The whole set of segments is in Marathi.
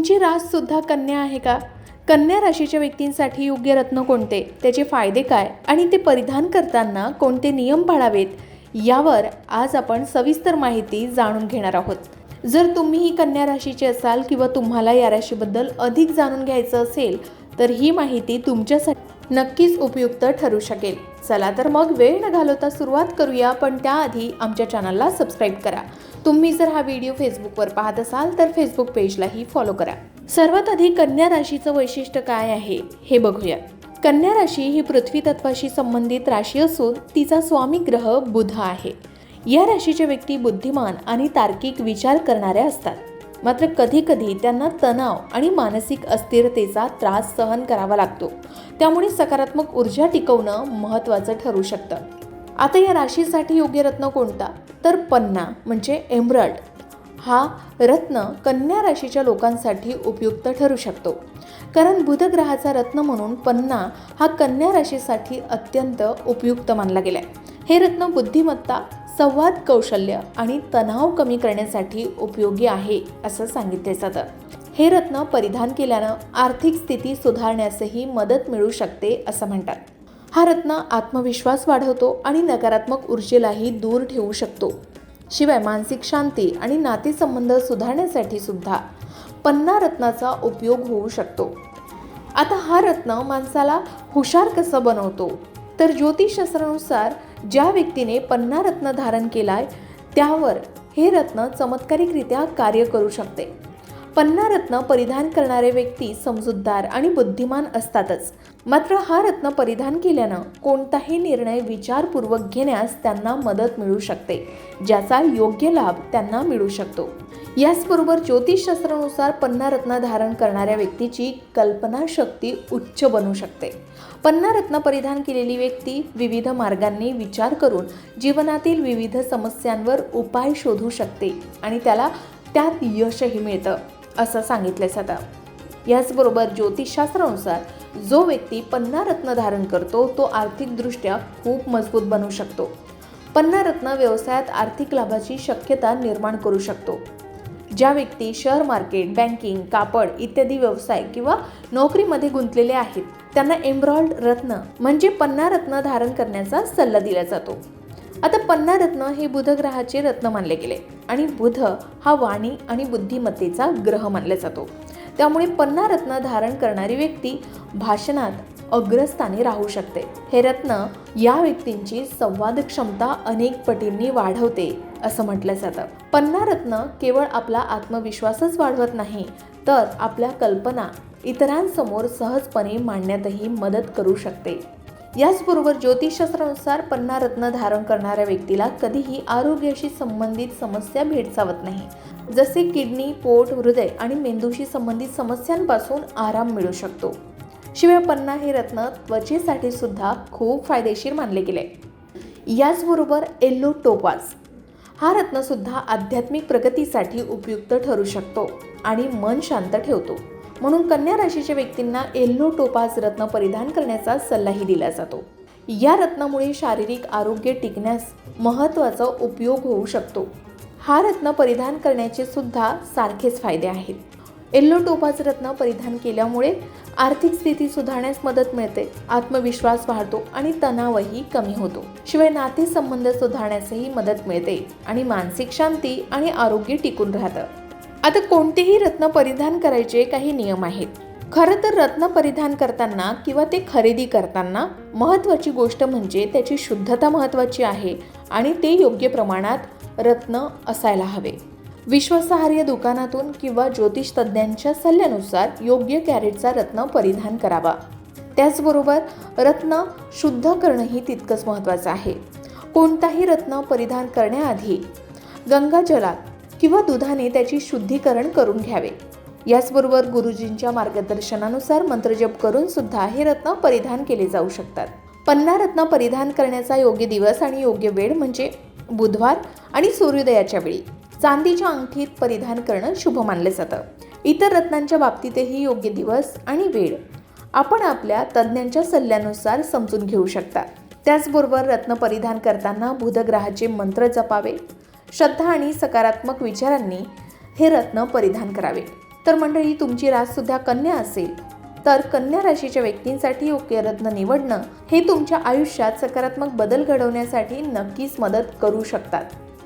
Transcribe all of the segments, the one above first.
तुमची राससुद्धा कन्या आहे का? कन्या राशीच्या व्यक्तींसाठी योग्य रत्न कोणते? त्याचे फायदे काय? आणि ते परिधान करताना कोणते नियम पाळावेत? यावर आज आपण सविस्तर माहिती जाणून घेणार आहोत. जर तुम्ही ही कन्या राशीचे असाल किंवा तुम्हाला या राशीबद्दल अधिक जाणून घ्यायचं असेल तर ही माहिती तुमच्यासाठी नक्कीच उपयुक्त ठरू शकेल. चला तर मग वेळ न घालवता सुरुवात करूया पण त्याआधी आमच्या चॅनलला सबस्क्राईब करा. तुम्ही जर हा व्हिडिओ फेसबुकवर पाहत असाल तर फेसबुक पेजलाही फॉलो करा. सर्वात आधी कन्या राशीचं वैशिष्ट्य काय आहे हे बघूया. कन्या राशी ही पृथ्वी तत्वाशी संबंधित राशी असून तिचा स्वामी ग्रह बुध आहे. या राशीचे व्यक्ती बुद्धिमान आणि तार्किक विचार करणाऱ्या असतात. मात्र कधी कधी त्यांना तणाव आणि मानसिक अस्थिरतेचा त्रास सहन करावा लागतो. त्यामुळे सकारात्मक ऊर्जा टिकवणं महत्त्वाचं ठरू शकतं. आता या राशीसाठी योग्य रत्न कोणता? तर पन्ना म्हणजे एमरल्ड हा रत्न कन्या राशीच्या लोकांसाठी उपयुक्त ठरू शकतो. कारण बुधग्रहाचा रत्न म्हणून पन्ना हा कन्या राशीसाठी अत्यंत उपयुक्त मानला गेलाय. हे रत्न बुद्धिमत्ता संवाद कौशल्य आणि तणाव कमी करण्यासाठी उपयोगी आहे असं सांगितले जातं. हे रत्न परिधान केल्यानं आर्थिक स्थिती सुधारण्यासही मदत मिळू शकते असं म्हणतात. हा रत्न आत्मविश्वास वाढवतो आणि नकारात्मक ऊर्जेलाही दूर ठेवू शकतो. शिवाय मानसिक शांती आणि नातेसंबंध सुधारण्यासाठी सुद्धा पन्ना रत्नाचा उपयोग होऊ शकतो. आता हा रत्न माणसाला हुशार कसं बनवतो? तर ज्योतिषशास्त्रानुसार ज्या व्यक्तीने पन्ना रत्न धारण केलाय त्यावर हे रत्न चमत्कारिकरित्या कार्य करू शकते. पन्नारत्न परिधान करणारे व्यक्ती समजूतदार आणि बुद्धिमान असतातच. मात्र हा रत्न परिधान केल्यानं कोणताही निर्णय विचारपूर्वक घेण्यास त्यांना मदत मिळू शकते ज्याचा योग्य लाभ त्यांना मिळू शकतो. याचबरोबर ज्योतिषशास्त्रानुसार पन्नारत्न धारण करणाऱ्या व्यक्तीची कल्पनाशक्ती उच्च बनू शकते. पन्नारत्न परिधान केलेली व्यक्ती विविध मार्गांनी विचार करून जीवनातील विविध समस्यांवर उपाय शोधू शकते आणि त्याला त्यात यशही मिळतं. असं सांगितलं जातं याचबरोबर ज्योतिषशास्त्रानुसार जो व्यक्ती पन्ना रत्न धारण करतो तो आर्थिकदृष्ट्या खूप मजबूत बनू शकतो. पन्ना रत्न व्यवसायात आर्थिक लाभाची शक्यता निर्माण करू शकतो. ज्या व्यक्ती शेअर मार्केट बँकिंग कापड इत्यादी व्यवसाय किंवा नोकरीमध्ये गुंतलेले आहेत त्यांना एम्ब्रॉइड रत्न म्हणजे पन्ना रत्न धारण करण्याचा सल्ला दिला जातो. आता पन्ना रत्न हे बुध ग्रहाचे रत्न मानले गेले आणि बुध हा वाणी आणि बुद्धिमत्तेचा ग्रह मानला जातो. त्यामुळे पन्ना रत्न धारण करणारी व्यक्ती भाषणात अग्रस्थानी राहू शकते. हे रत्न या व्यक्तींची संवाद क्षमता अनेक पटींनी वाढवते असं म्हटलं जातं. पन्ना रत्न केवळ आपला आत्मविश्वासच वाढवत नाही तर आपल्या कल्पना इतरांसमोर सहजपणे मांडण्यातही मदत करू शकते. याचबरोबर ज्योतिषशास्त्रानुसार पन्ना रत्न धारण करणाऱ्या व्यक्तीला कधीही आरोग्याशी संबंधित समस्या भेडसावत नाही. जसे किडनी पोट हृदय आणि मेंदूशी संबंधित समस्यांपासून आराम मिळू शकतो. शिवाय पन्ना हे रत्न त्वचेसाठी सुद्धा खूप फायदेशीर मानले गेले. याचबरोबर येल्लो टोपाज हा रत्नसुद्धा आध्यात्मिक प्रगतीसाठी उपयुक्त ठरू शकतो आणि मन शांत ठेवतो. म्हणून कन्या राशीच्या व्यक्तींना येल्लो टोपाज रत्न परिधान करण्याचा सल्लाही दिला जातो. या रत्नामुळे शारीरिक आरोग्य टिकण्यास महत्त्वाचा उपयोग होऊ शकतो. हा रत्न परिधान करण्याचे सुद्धा सारखेच फायदे आहेत. येल्लो टोपाज रत्न परिधान केल्यामुळे आर्थिक स्थिती सुधारण्यास मदत मिळते आत्मविश्वास वाढतो आणि तणावही कमी होतो. शिवाय नातेसंबंध सुधारण्यासही मदत मिळते आणि मानसिक शांती आणि आरोग्य टिकून राहतं. आता कोणतेही रत्न परिधान करायचे काही नियम आहेत. खरं तर रत्न परिधान करताना किंवा ते खरेदी करताना महत्त्वाची गोष्ट म्हणजे त्याची शुद्धता महत्त्वाची आहे आणि ते योग्य प्रमाणात रत्न असायला हवे. विश्वासार्ह दुकानातून किंवा ज्योतिष तज्ज्ञांच्या सल्ल्यानुसार योग्य कॅरेटचा रत्न परिधान करावा. त्याचबरोबर रत्न शुद्ध करणंही तितकंच महत्त्वाचं आहे. कोणताही रत्न परिधान करण्याआधी गंगाजलात किंवा दुधाने त्याची शुद्धीकरण करून घ्यावे. याचबरोबर गुरुजींच्या मार्गदर्शनानुसार मंत्रजप करून सुद्धा हे रत्न परिधान केले जाऊ शकतात. पन्ना रत्न परिधान करण्याचा योग्य दिवस आणि योग्य वेळ म्हणजे बुधवार आणि सूर्योदयाच्या वेळी. चांदीच्या अंगठीत परिधान करणं शुभ मानलं जातं. इतर रत्नांच्या बाबतीतही योग्य दिवस आणि वेळ. आपण आपल्या तज्ज्ञांच्या सल्ल्यानुसार समजून घेऊ शकता. त्याचबरोबर रत्न परिधान करताना बुधग्रहाचे मंत्र जपावे. श्रद्धा आणि सकारात्मक विचारांनी हे रत्न परिधान करावे. तर मंडळी तुमची राससुद्धा कन्या असेल तर कन्या राशीच्या व्यक्तींसाठी योग्य रत्न निवडणं हे तुमच्या आयुष्यात सकारात्मक बदल घडवण्यासाठी नक्कीच मदत करू शकतात.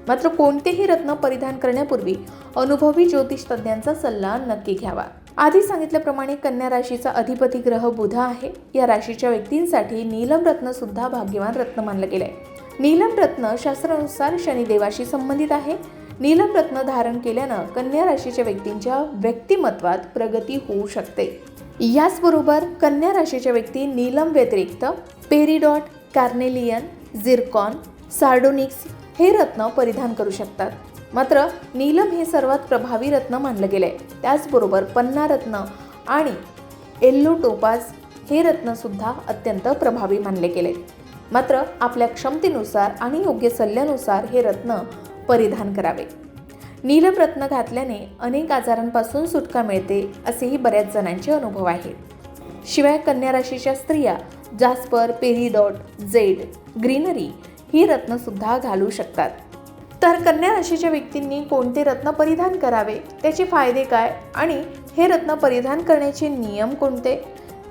मात्र कोणतेही रत्न परिधान करण्यापूर्वी अनुभवी ज्योतिष तज्ज्ञांचा सल्ला नक्की घ्यावा. आधी सांगितल्याप्रमाणे कन्या राशीचा अधिपती ग्रह बुध आहे. या राशीच्या व्यक्तींसाठी नीलम रत्न सुद्धा भाग्यवान रत्न मानलं गेलं आहे नीलम रत्न शास्त्रानुसार शनिदेवाशी संबंधित आहे. नीलम रत्न धारण केल्यानं कन्या राशीच्या व्यक्तींच्या व्यक्तिमत्वात प्रगती होऊ शकते. याचबरोबर कन्या राशीच्या व्यक्ती नीलम व्यतिरिक्त पेरिडॉट कार्नेलियन झिरकॉन सार्डोनिक्स हे रत्न परिधान करू शकतात. मात्र नीलम हे सर्वात प्रभावी रत्न मानलं आहे त्याचबरोबर पन्ना रत्न आणि एल्लो टोपाज हे रत्नसुद्धा अत्यंत प्रभावी मानले गेले. मात्र आपल्या क्षमतेनुसार आणि योग्य सल्ल्यानुसार हे रत्न परिधान करावे. नीलरत्न घातल्याने अनेक आजारांपासून सुटका मिळते असेही बऱ्याच जणांचे अनुभव आहेत. शिवाय कन्या राशीच्या स्त्रिया जास्पर पेरिडॉट जेड ग्रीनरी ही रत्नसुद्धा घालू शकतात. तर कन्या राशीच्या व्यक्तींनी कोणते रत्न परिधान करावे त्याचे फायदे काय आणि हे रत्न परिधान करण्याचे नियम कोणते?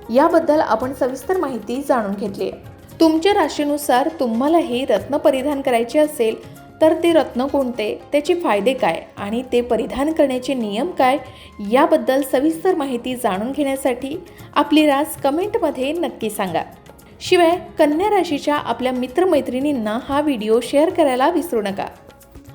याबद्दल आपण सविस्तर माहिती जाणून घेतली आहे तुमच्या राशीनुसार तुम्हालाही रत्न परिधान करायचे असेल तर ते रत्न कोणते? त्याचे फायदे काय? आणि ते परिधान करण्याचे नियम काय? याबद्दल सविस्तर माहिती जाणून घेण्यासाठी आपली रास कमेंटमध्ये नक्की सांगा. शिवाय कन्या राशीच्या आपल्या मित्रमैत्रिणींना हा व्हिडिओ शेअर करायला विसरू नका.